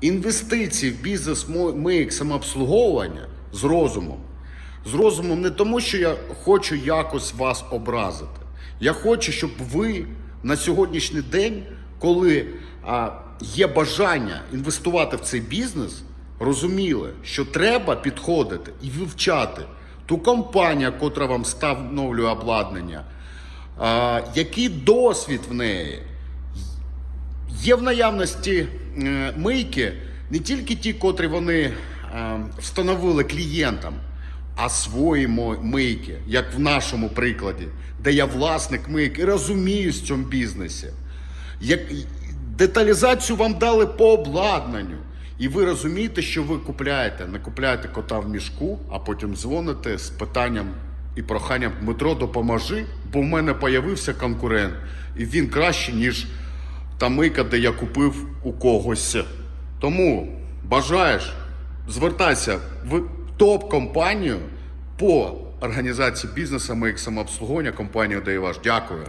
інвестиції в бізнес мо- мийк самообслуговування з розумом. З розумом не тому, що я хочу якось вас образити. Я хочу, щоб ви на сьогоднішній день, коли а, є бажання інвестувати в цей бізнес, розуміли, що треба підходити і вивчати ту компанію, котра вам встановлює обладнання, а, який досвід в неї. Є в наявності е, мийки не тільки ті, котрі вони е, встановили клієнтам, а свої мийки, як в нашому прикладі, де я власник мийки, розумію в цьому бізнесі. Як деталізацію вам дали по обладнанню. І ви розумієте, що ви купляєте, не купляєте кота в мішку, а потім дзвоните з питанням і проханням Дмитро, допоможи, бо в мене появився конкурент, і він краще, ніж та мийка, де я купив у когось. Тому бажаєш, звертайся в топ-компанію по організації бізнесу моїх самообслуговування компанію Дейваш. Дякую.